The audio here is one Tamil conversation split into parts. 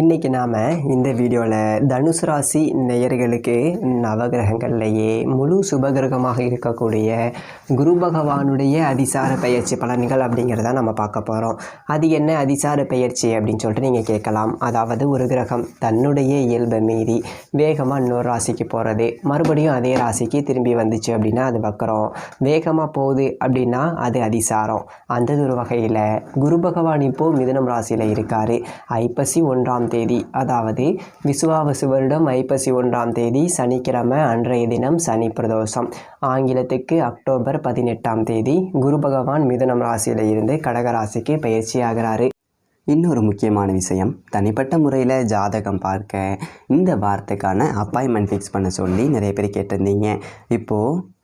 இன்றைக்கி நாம் இந்த வீடியோவில் தனுசு ராசி நேயர்களுக்கு நவகிரகங்கள்லேயே முழு சுபகிரகமாக இருக்கக்கூடிய குரு பகவானுடைய அதிசார பயிற்சி பலன்கள் அப்படிங்கிறத நம்ம பார்க்க போகிறோம் அது என்ன அதிசார பயிற்சி அப்படின்னு சொல்லிட்டு நீங்கள் கேட்கலாம். அதாவது ஒரு கிரகம் தன்னுடைய இயல்பை மீறி வேகமாக இன்னொரு ராசிக்கு போகிறது மறுபடியும் அதே ராசிக்கு திரும்பி வந்துச்சு அப்படின்னா அது வக்கரம். வேகமாக போகுது அப்படின்னா அது அதிசாரம். அந்த ஒரு வகையில் குரு பகவான் இப்போது மிதுனம் ராசியில் இருக்கார். ஐப்பசி ஒன்றாம் தேதி. அதாவது விசுவாவசு வருடம் ஐப்பசி ஒன்றாம் தேதி சனிக்கிழமை அன்றைய தினம் சனி பிரதோஷம். ஆங்கிலத்துக்கு அக்டோபர் பதினெட்டாம் தேதி குரு பகவான் மிதுனம் ராசியில் இருந்து கடகராசிக்கு பயிற்சியாகிறாரு பயிற்சி இன்னொரு முக்கியமான விஷயம் தனிப்பட்ட முறையில் ஜாதகம் பார்க்க. இந்த வாரத்துக்கான அப்பாயின்மெண்ட் ஃபிக்ஸ் பண்ண சொல்லி நிறைய பேர் கேட்டிருந்தீங்க. இப்போது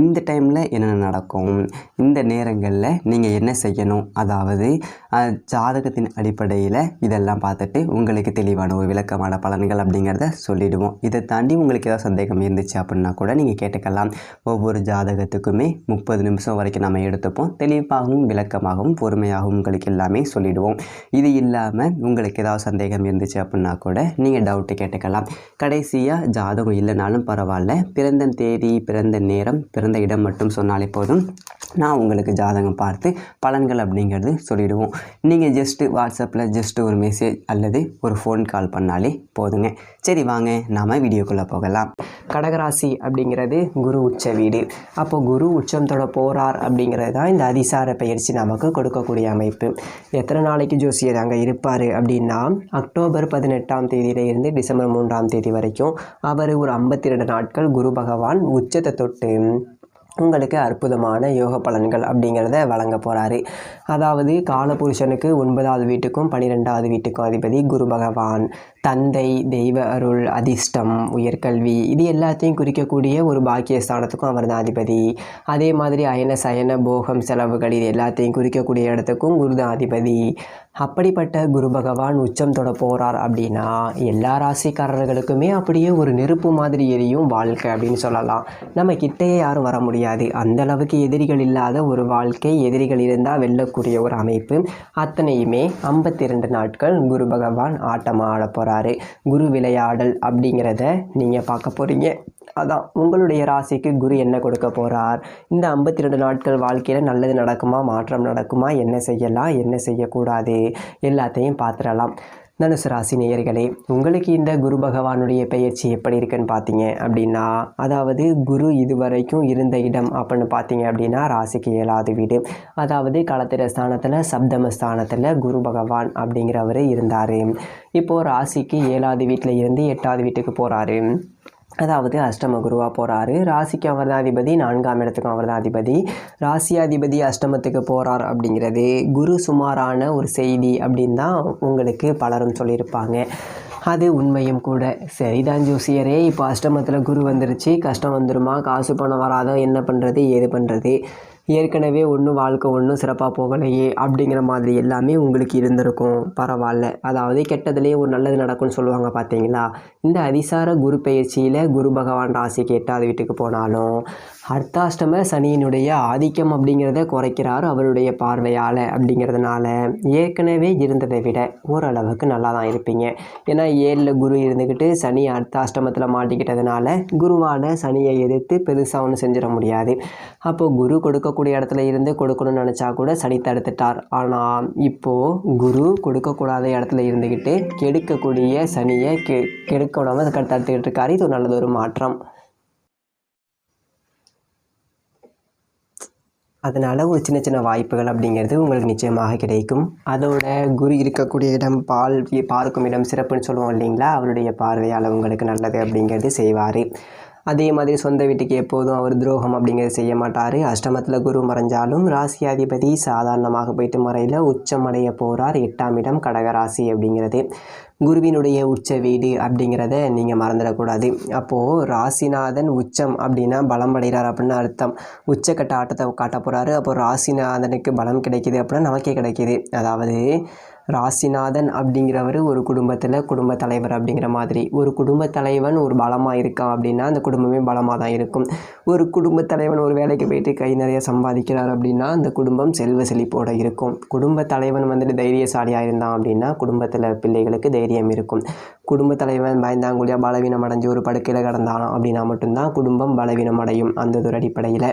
இந்த டைமில் என்னென்ன நடக்கும்? இந்த நேரங்களில் நீங்கள் என்ன செய்யணும்? அதாவது ஜாதகத்தின் அடிப்படையில் இதெல்லாம் பார்த்துட்டு உங்களுக்கு தெளிவான ஒரு விளக்கமான பலன்கள் அப்படிங்கிறத சொல்லிவிடுவோம் இதை தாண்டி உங்களுக்கு ஏதாவது சந்தேகம் இருந்துச்சு அப்படின்னா கூட நீங்கள் கேட்டுக்கலாம். ஒவ்வொரு ஜாதகத்துக்குமே முப்பது நிமிஷம் வரைக்கும் நம்ம எடுத்துப்போம். தெளிவாகவும் விளக்கமாகவும் பொறுமையாகவும் உங்களுக்கு எல்லாமே சொல்லிவிடுவோம் இது இல்லாமல் உங்களுக்கு ஏதாவது சந்தேகம் இருந்துச்சு அப்படின்னா கூட நீங்கள் டவுட்டு கேட்டுக்கலாம். கடைசியாக ஜாதகம் இல்லைனாலும் பரவாயில்ல. பிறந்த தேதி பிறந்த நேரம் பிறந்த இடம் மட்டும் சொன்னாலே போதும். நான் உங்களுக்கு ஜாதகம் பார்த்து பலன்கள் அப்படிங்கிறது சொல்லிவிடுவோம் நீங்கள் ஜஸ்ட்டு வாட்ஸ்அப்பில் ஜஸ்ட்டு ஒரு மெசேஜ் அல்லது ஒரு ஃபோன் கால் பண்ணாலே போதுங்க. சரி வாங்க. நாம் வீடியோக்குள்ளே போகலாம். கடகராசி அப்படிங்கிறது குரு உச்ச வீடு. அப்போ குரு உச்சத்தோட போகிறார் அப்படிங்கிறது தான் இந்த அதிசார பயிற்சி நமக்கு கொடுக்கக்கூடிய அமைப்பு. எத்தனை நாளைக்கு ஜோசியர் அங்கே இருப்பார் அப்படின்னா அக்டோபர் பதினெட்டாம் தேதியிலிருந்து டிசம்பர் மூன்றாம் தேதி வரைக்கும் அவர் ஒரு ஐம்பத்தி ரெண்டு நாட்கள் குரு பகவான் உச்சத்தை தொட்டு உங்களுக்கு அற்புதமான யோக பலன்கள் அப்படிங்கிறத வழங்க போகிறாரு அதாவது காலபுருஷனுக்கு ஒன்பதாவது வீட்டுக்கும் பன்னிரெண்டாவது வீட்டுக்கும் அதிபதி குரு பகவான். தந்தை தெய்வ அருள் அதிர்ஷ்டம் உயர்கல்வி இது எல்லாத்தையும் குறிக்கக்கூடிய ஒரு பாக்கியஸ்தானத்துக்கும் அவர் தான் அதிபதி. அதே மாதிரி அயன சயன போகம் செலவுகள் இது எல்லாத்தையும் குறிக்கக்கூடிய இடத்துக்கும் குரு தான் அதிபதி. அப்படிப்பட்ட குரு பகவான் உச்சம் தொட போகிறார் அப்படின்னா எல்லா ராசிக்காரர்களுக்குமே அப்படியே ஒரு நெருப்பு மாதிரி எரியும் வாழ்க்கை அப்படின்னு சொல்லலாம். நம்ம கிட்டேயே யாரும் வர முடியாது. அந்த அளவுக்கு எதிரிகள் இல்லாத ஒரு வாழ்க்கை எதிரிகள் இருந்தால் வெல்லக்கூடிய ஒரு அமைப்பு. அத்தனையுமே ஐம்பத்தி ரெண்டு நாட்கள் குரு பகவான் ஆட்டமாக ஆட போகிறார் குரு விளையாடல் அப்படிங்கிறத நீங்கள் பார்க்க போகிறீங்க அதான் உங்களுடைய ராசிக்கு குரு என்ன கொடுக்க போகிறார் இந்த ஐம்பத்தி ரெண்டு நாட்கள் வாழ்க்கையில் நல்லது நடக்குமா? மாற்றம் நடக்குமா? என்ன செய்யலாம்? என்ன செய்யக்கூடாது? எல்லாத்தையும் பார்த்துடலாம். தனுசு ராசி நேயர்களே உங்களுக்கு இந்த குரு பகவானுடைய பெயர்ச்சி எப்படி இருக்குன்னு பார்த்தீங்க அப்படின்னா அதாவது குரு இதுவரைக்கும் இருந்த இடம் அப்படின்னு பார்த்தீங்க அப்படின்னா ராசிக்கு ஏழாவது வீடு. அதாவது களத்திர ஸ்தானத்தில் சப்தம ஸ்தானத்தில் குரு பகவான் அப்படிங்கிறவர் இருந்தார். இப்போது ராசிக்கு ஏழாவது வீட்டில் இருந்து எட்டாவது வீட்டுக்கு போகிறாரு அதாவது அஷ்டம குருவாக போகிறாரு ராசிக்கு அவர் தான் அதிபதி நான்காம் இடத்துக்கும் அவர் தான் அதிபதி ராசியாதிபதி அஷ்டமத்துக்கு போகிறார் அப்படிங்கிறது குரு சுமாரான ஒரு செய்தி அப்படின்னு தான் உங்களுக்கு பலரும் சொல்லியிருப்பாங்க. அது உண்மையும் கூட. சரிதான் ஜோசியரே இப்போ அஷ்டமத்தில் குரு வந்துருச்சு. கஷ்டம் வந்துருமா? காசு பணம் வராதோ? என்ன பண்ணுறது ஏது பண்ணுறது ஏற்கனவே ஒன்றும் வாழ்க்கை ஒன்றும் சிறப்பாக போகலையே அப்படிங்கிற மாதிரி எல்லாமே உங்களுக்கு இருந்திருக்கும். பரவாயில்ல. அதாவது கெட்டதுலேயே ஒரு நல்லது நடக்கும்னு சொல்லுவாங்க பார்த்தீங்களா? இந்த அதிசார குரு பயிற்சியில் குரு பகவான் ராசிக்கு எட்டாவது வீட்டுக்கு போனாலும் அர்த்தாஷ்டம சனியினுடைய ஆதிக்கம் அப்படிங்கிறத குறைக்கிறார் அவருடைய பார்வையால் அப்படிங்கிறதுனால ஏற்கனவே இருந்ததை விட ஓரளவுக்கு நல்லா தான் இருப்பீங்க. ஏன்னா ஏழில் குரு இருந்துக்கிட்டு சனி அர்த்தாஷ்டமத்தில் மாட்டிக்கிட்டதுனால குருவால் சனியை எதிர்த்து பெருசாக ஒன்றும் செஞ்சிட முடியாது. அப்போது குரு கொடுக்க கொடுக்கக்கூடிய இடத்துல இருந்து கொடுக்கணும்னு நினச்சா கூட சனி தடுத்துட்டார். ஆனால் இப்போது குரு கொடுக்கக்கூடாத இடத்துல இருந்துக்கிட்டு கெடுக்கக்கூடிய சனியை கெ கெடுக்க விடாமல் தடுத்துக்கிட்டு இருக்காரு. இது ஒரு நல்லது ஒரு மாற்றம். அதனால் ஒரு சின்ன சின்ன வாய்ப்புகள் அப்படிங்கிறது உங்களுக்கு நிச்சயமாக கிடைக்கும். அதோட குரு இருக்கக்கூடிய இடம் பால் பார்க்கும் இடம் சிறப்புன்னு சொல்லுவோம் இல்லைங்களா? அவருடைய பார்வையால் உங்களுக்கு நல்லது அப்படிங்கிறது செய்வார். அதே மாதிரி சொந்த வீட்டுக்கு எப்போதும் அவர் துரோகம் அப்படிங்கிறது செய்ய மாட்டார். அஷ்டமத்தில் குரு மறைஞ்சாலும் ராசியாதிபதி சாதாரணமாக போயிட்டு மறையில் உச்சமடைய போகிறார் எட்டாம் இடம் கடகராசி அப்படிங்கிறது. குருவினுடைய உச்ச வீடு அப்படிங்கிறத நீங்கள் மறந்துடக்கூடாது. அப்போது ராசிநாதன் உச்சம் அப்படின்னா பலம் அடைகிறார் அப்படின்னு அர்த்தம். உச்சக்கட்ட ஆட்டத்தை காட்ட போகிறாரு அப்போ ராசிநாதனுக்கு பலம் கிடைக்கிது அப்படின்னா நமக்கே கிடைக்கிது. அதாவது ராசிநாதன் அப்படிங்கிறவர் ஒரு குடும்பத்தில் குடும்ப தலைவர் அப்படிங்கிற மாதிரி. ஒரு குடும்ப தலைவன் ஒரு பலமாக இருக்கான் அப்படின்னா அந்த குடும்பமே பலமாக தான் இருக்கும். ஒரு குடும்ப தலைவன் ஒரு வேலைக்கு போயிட்டு கை நிறைய சம்பாதிக்கிறார் அப்படின்னா அந்த குடும்பம் செல்வ செழிப்போடு இருக்கும். குடும்ப தலைவன் வந்துட்டு தைரியசாலியாக இருந்தான் அப்படின்னா குடும்பத்தில் பிள்ளைகளுக்கு தைரியம் இருக்கும். குடும்ப தலைவன் பயந்தாங்குழியாக பலவீனம் அடைஞ்சு ஒரு படுக்கையில் கிடந்தானோ அப்படின்னா மட்டும்தான் குடும்பம் பலவீனம் அடையும் அந்த ஒரு அடிப்படையில்.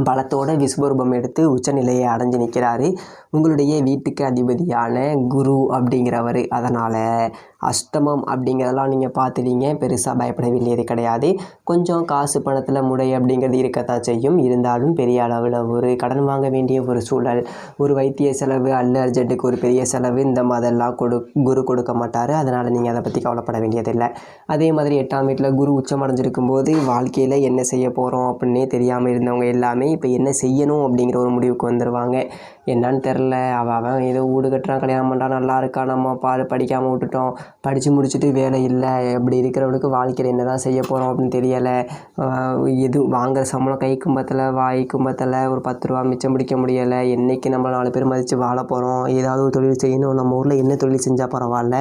பலத்தோட விஸ்வரூபம் எடுத்து உச்சநிலையை அடைஞ்சு நிற்கிறாரு. உங்களுடைய வீட்டுக்கு அதிபதியான குரு அப்படிங்கிறவர். அதனால் அஷ்டமம் அப்படிங்கிறதெல்லாம் நீங்கள் பார்த்துட்டீங்க. பெருசாக பயப்பட வேண்டியது கிடையாது. கொஞ்சம் காசு பணத்தில் முடை அப்படிங்கிறது இருக்கத்தான் செய்யும். இருந்தாலும் பெரிய அளவில் ஒரு கடன் வாங்க வேண்டிய ஒரு சூழல் ஒரு வைத்திய செலவு அல்ல அர்ஜென்ட்டுக்கு ஒரு பெரிய செலவு இந்த மாதிரிலாம் கொடு குரு கொடுக்க மாட்டார். அதனால் நீங்கள் அதை பற்றி கவலைப்பட வேண்டியதில்லை. அதே மாதிரி எட்டாம் வீட்டில் குரு உச்சமடைஞ்சிருக்கும் போது வாழ்க்கையில் என்ன செய்ய போகிறோம் அப்படின்னே தெரியாமல் இருந்தவங்க எல்லாமே இப்போ என்ன செய்யணும் அப்படிங்கிற ஒரு முடிவுக்கு வந்துடுவாங்க என்னன்னு தெரில அவன் அவன் ஏதோ வீடு கட்டுறான் கல்யாணம் பண்ணுறான் நல்லா இருக்கான். நம்ம பாரு படிக்காமல் விட்டுட்டோம். படித்து முடிச்சுட்டு வேலை இல்லை. அப்படி இருக்கிறவனுக்கு வாழ்க்கையில் என்ன தான் செய்ய போகிறோம் அப்படின்னு தெரியலை. எது வாங்குற சம்பளம் கைக்கும் பத்தலை வாய்க்கும் பத்தலை ஒரு பத்து ரூபா மிச்சம் பிடிக்க முடியலை. என்றைக்கு நம்ம நாலு பேர் மதித்து வாழ போகிறோம் ஏதாவது ஒரு தொழில் செய்யணும். நம்ம ஊரில் என்ன தொழில் செஞ்சால் பரவாயில்ல?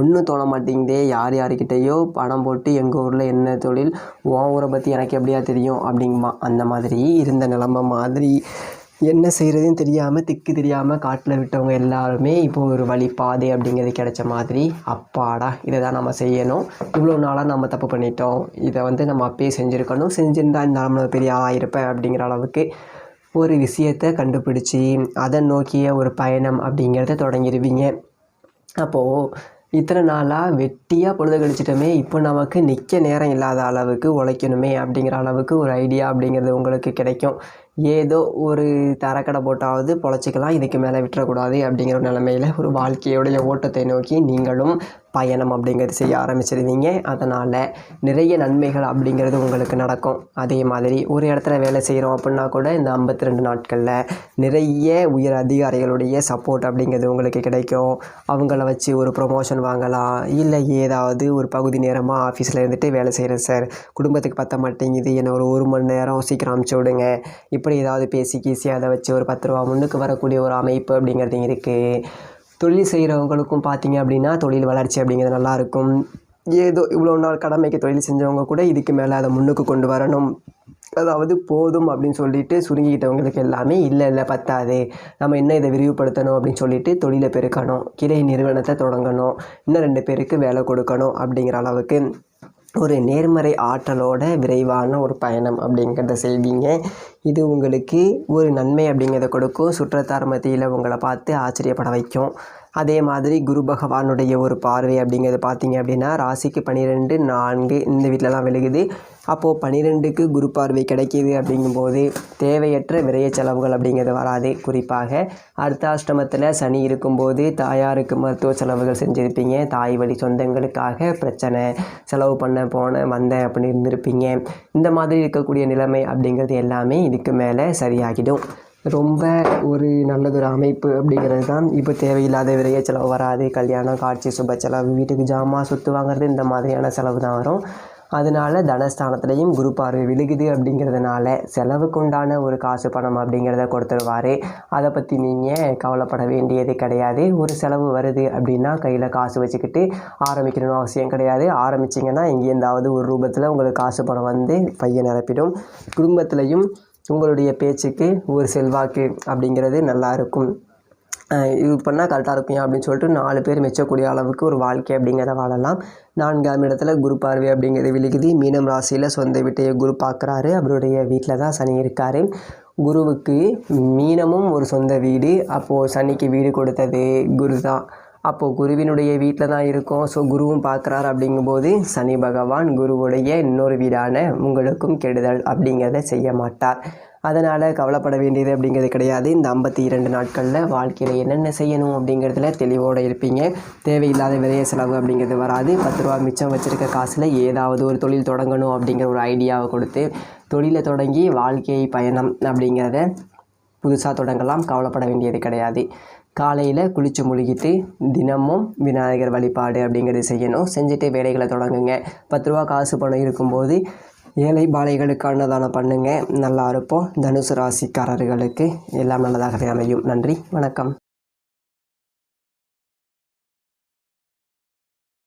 ஒன்றும் தோண மாட்டேங்குதே. யார் யாருக்கிட்டேயோ பணம் போட்டு எங்கள் ஊரில் என்ன தொழில்? உன் ஊரை பற்றி எனக்கு எப்படியா தெரியும்? அப்படிங்குமா அந்த மாதிரி இருந்த நிலமை மாதிரி. என்ன செய்கிறதுன்னு தெரியாமல் திக்கு தெரியாமல் காட்டில் விட்டவங்க எல்லாருமே இப்போ ஒரு வழி பாதை அப்படிங்கிறது கிடைச்ச மாதிரி அப்பாடா இதை தான் நம்ம செய்யணும். இவ்வளோ நாளாக நம்ம தப்பு பண்ணிட்டோம். இதை வந்து நம்ம அப்பயே செஞ்சுருக்கணும். செஞ்சுருந்தா இந்த நம்ம பெரிய ஆளாக இருப்பேன் அப்படிங்கிற அளவுக்கு ஒரு விஷயத்தை கண்டுபிடிச்சி அதை நோக்கிய ஒரு பயணம் அப்படிங்கிறத தொடங்கிடுவீங்க அப்போது இத்தனை நாளாக வெட்டியாக பொழுது கழிச்சிட்டோமே இப்போ நமக்கு நிற்க நேரம் இல்லாத அளவுக்கு உழைக்கணுமே அப்படிங்கிற அளவுக்கு ஒரு ஐடியா அப்படிங்கிறது உங்களுக்கு கிடைக்கும். ஏதோ ஒரு தரக்கடை போட்டாவது பொழைச்சிக்கலாம் இதுக்கு மேலே விட்டுறக்கூடாது அப்படிங்கிற நிலமையில ஒரு வாழ்க்கையுடைய ஓட்டத்தை நோக்கி நீங்களும் பயணம் அப்படிங்கிறது செய்ய ஆரம்பிச்சிருவீங்க அதனால் நிறைய நன்மைகள் அப்படிங்கிறது உங்களுக்கு நடக்கும். அதே மாதிரி ஒரு இடத்துல வேலை செய்கிறோம் அப்படின்னா கூட இந்த ஐம்பத்தி ரெண்டு நாட்களில் நிறைய உயர் அதிகாரிகளுடைய சப்போர்ட் அப்படிங்கிறது உங்களுக்கு கிடைக்கும். அவங்கள வச்சு ஒரு ப்ரொமோஷன் வாங்கலாம். இல்லை ஏதாவது ஒரு பகுதி நேரமாக ஆஃபீஸில் இருந்துட்டு வேலை செய்கிறேன் சார் குடும்பத்துக்கு பற்ற மாட்டேங்குது. என்னை ஒரு ஒரு மணி நேரம் சீக்கிரம் அமுச்சு விடுங்க. இப்படி ஏதாவது பேசி கீசி அதை வச்சு ஒரு பத்து ரூபா முன்னுக்கு வரக்கூடிய ஒரு அமைப்பு அப்படிங்கிறது இருக்குது தொழில் செய்கிறவங்களுக்கும் பார்த்தீங்க அப்படின்னா தொழில் வளர்ச்சி அப்படிங்கிறது நல்லாயிருக்கும் ஏதோ இவ்வளோ நாள் கடமைக்கு தொழில் செஞ்சவங்க கூட இதுக்கு மேலே அதை முன்னுக்கு கொண்டு வரணும். அதாவது போதும் அப்படின்னு சொல்லிட்டு சுருங்கிக்கிட்டவங்களுக்கு எல்லாமே இல்லை இல்லை பத்தாது. நம்ம இன்னும் இதை விரிவுபடுத்தணும் அப்படின்னு சொல்லிட்டு தொழிலை பெருக்கணும். கிளை நிறுவனத்தை தொடங்கணும். இன்னும் ரெண்டு பேருக்கு வேலை கொடுக்கணும் அப்படிங்கிற அளவுக்கு ஒரு நேர்மறை ஆற்றலோட விரைவான ஒரு பயணம் அப்படிங்கிறத செய்வீங்க. இது உங்களுக்கு ஒரு நன்மை அப்படிங்கிறத கொடுக்கும். சுற்றத்தார் மத்தியில் உங்களை பார்த்து ஆச்சரியப்பட வைக்கும். அதே மாதிரி குரு பகவானுடைய ஒரு பார்வை அப்படிங்கிறது பார்த்தீங்க அப்படின்னா ராசிக்கு பன்னிரெண்டு நான்கு இந்த வீட்டிலலாம் விழுகுது அப்போது பன்னிரெண்டுக்கு குரு பார்வை கிடைக்கிது அப்படிங்கும்போது தேவையற்ற விரைய செலவுகள் அப்படிங்கிறது வராது. குறிப்பாக அர்த்தாஷ்டமத்தில் சனி இருக்கும்போது தாயாருக்கு மருத்துவ செலவுகள் செஞ்சுருப்பீங்க. தாய் வழி சொந்தங்களுக்காக பிரச்சனை செலவு பண்ண போன வந்தேன் அப்படின்னு இருந்திருப்பீங்க. இந்த மாதிரி இருக்கக்கூடிய நிலைமை அப்படிங்கிறது எல்லாமே இதுக்கு மேலே சரியாகிடும். ரொம்ப ஒரு நல்லதொரு அமைப்பு அப்படிங்கிறது தான் இப்போ தேவையில்லாத விரைய செலவு வராது. கல்யாணம் காட்சி சுப செலவு வீட்டுக்கு ஜாமான் சொத்து வாங்குறது இந்த மாதிரியான செலவு தான் வரும். அதனால தனஸ்தானத்துலேயும் குரு பார்வை விழுகுது அப்படிங்கிறதுனால செலவுக்கு உண்டான ஒரு காசு பணம் அப்படிங்கிறத கொடுத்துருவார். அதை பற்றி நீங்கள் கவலைப்பட வேண்டியது கிடையாது. ஒரு செலவு வருது அப்படின்னா கையில் காசு வச்சுக்கிட்டு ஆரம்பிக்கணும்னு அவசியம் கிடையாது. ஆரம்பிச்சிங்கன்னா எங்கேருந்தாவது ஒரு ரூபத்தில் உங்களுக்கு காசு பணம் வந்து பையன் நிரப்பிடும். குடும்பத்துலேயும் உங்களுடைய பேச்சுக்கு ஒரு செல்வாக்கு அப்படிங்கிறது நல்லாயிருக்கும் இது பண்ணால் கரெக்டாக இருக்கும் அப்படின்னு சொல்லிட்டு நாலு பேர் மெச்சக்கூடிய அளவுக்கு ஒரு வாழ்க்கை அப்படிங்கிறத வாழலாம். நான்காம் இடத்துல குரு பார்வை அப்படிங்கிறது விழுகுது. மீனம் ராசியில் சொந்த வீட்டையே குரு பார்க்குறாரு. அவருடைய வீட்டில் தான் சனி இருக்கார். குருவுக்கு மீனமும் ஒரு சொந்த வீடு. அப்போது சனிக்கு வீடு கொடுத்தது குரு தான் அப்போது குருவினுடைய வீட்டில் தான் இருக்கும். ஸோ குருவும் பார்க்குறாரு அப்படிங்கும்போது சனி பகவான் குருவுடைய இன்னொரு வீடான உங்களுக்கும் கெடுதல் அப்படிங்கிறத செய்ய மாட்டார். அதனால் கவலைப்பட வேண்டியது அப்படிங்கிறது கிடையாது. இந்த ஐம்பத்தி இரண்டு நாட்களில் வாழ்க்கையில் என்னென்ன செய்யணும் அப்படிங்கிறதுல தெளிவோடு இருப்பீங்க. தேவையில்லாத விரைய செலவு அப்படிங்கிறது வராது. பத்து ரூபா மிச்சம் வச்சுருக்க காசில் ஏதாவது ஒரு தொழில் தொடங்கணும் அப்படிங்கிற ஒரு ஐடியாவை கொடுத்து தொழிலை தொடங்கி வாழ்க்கை பயணம் அப்படிங்கிறத புதுசாக தொடங்கலாம். கவலைப்பட வேண்டியது கிடையாது. காலையில் குளித்து முழுகிட்டு தினமும் விநாயகர் வழிபாடு அப்படிங்கிறது செய்யணும். செஞ்சுட்டு வேலைகளை தொடங்குங்க. பத்து ரூபா காசு பணம் இருக்கும்போது ஏழை பாலைகளுக்கு அன்னதானம் நல்லா இருப்போம். தனுசு ராசிக்காரர்களுக்கு எல்லாம் நல்லதாகவே அமையும். நன்றி. வணக்கம்.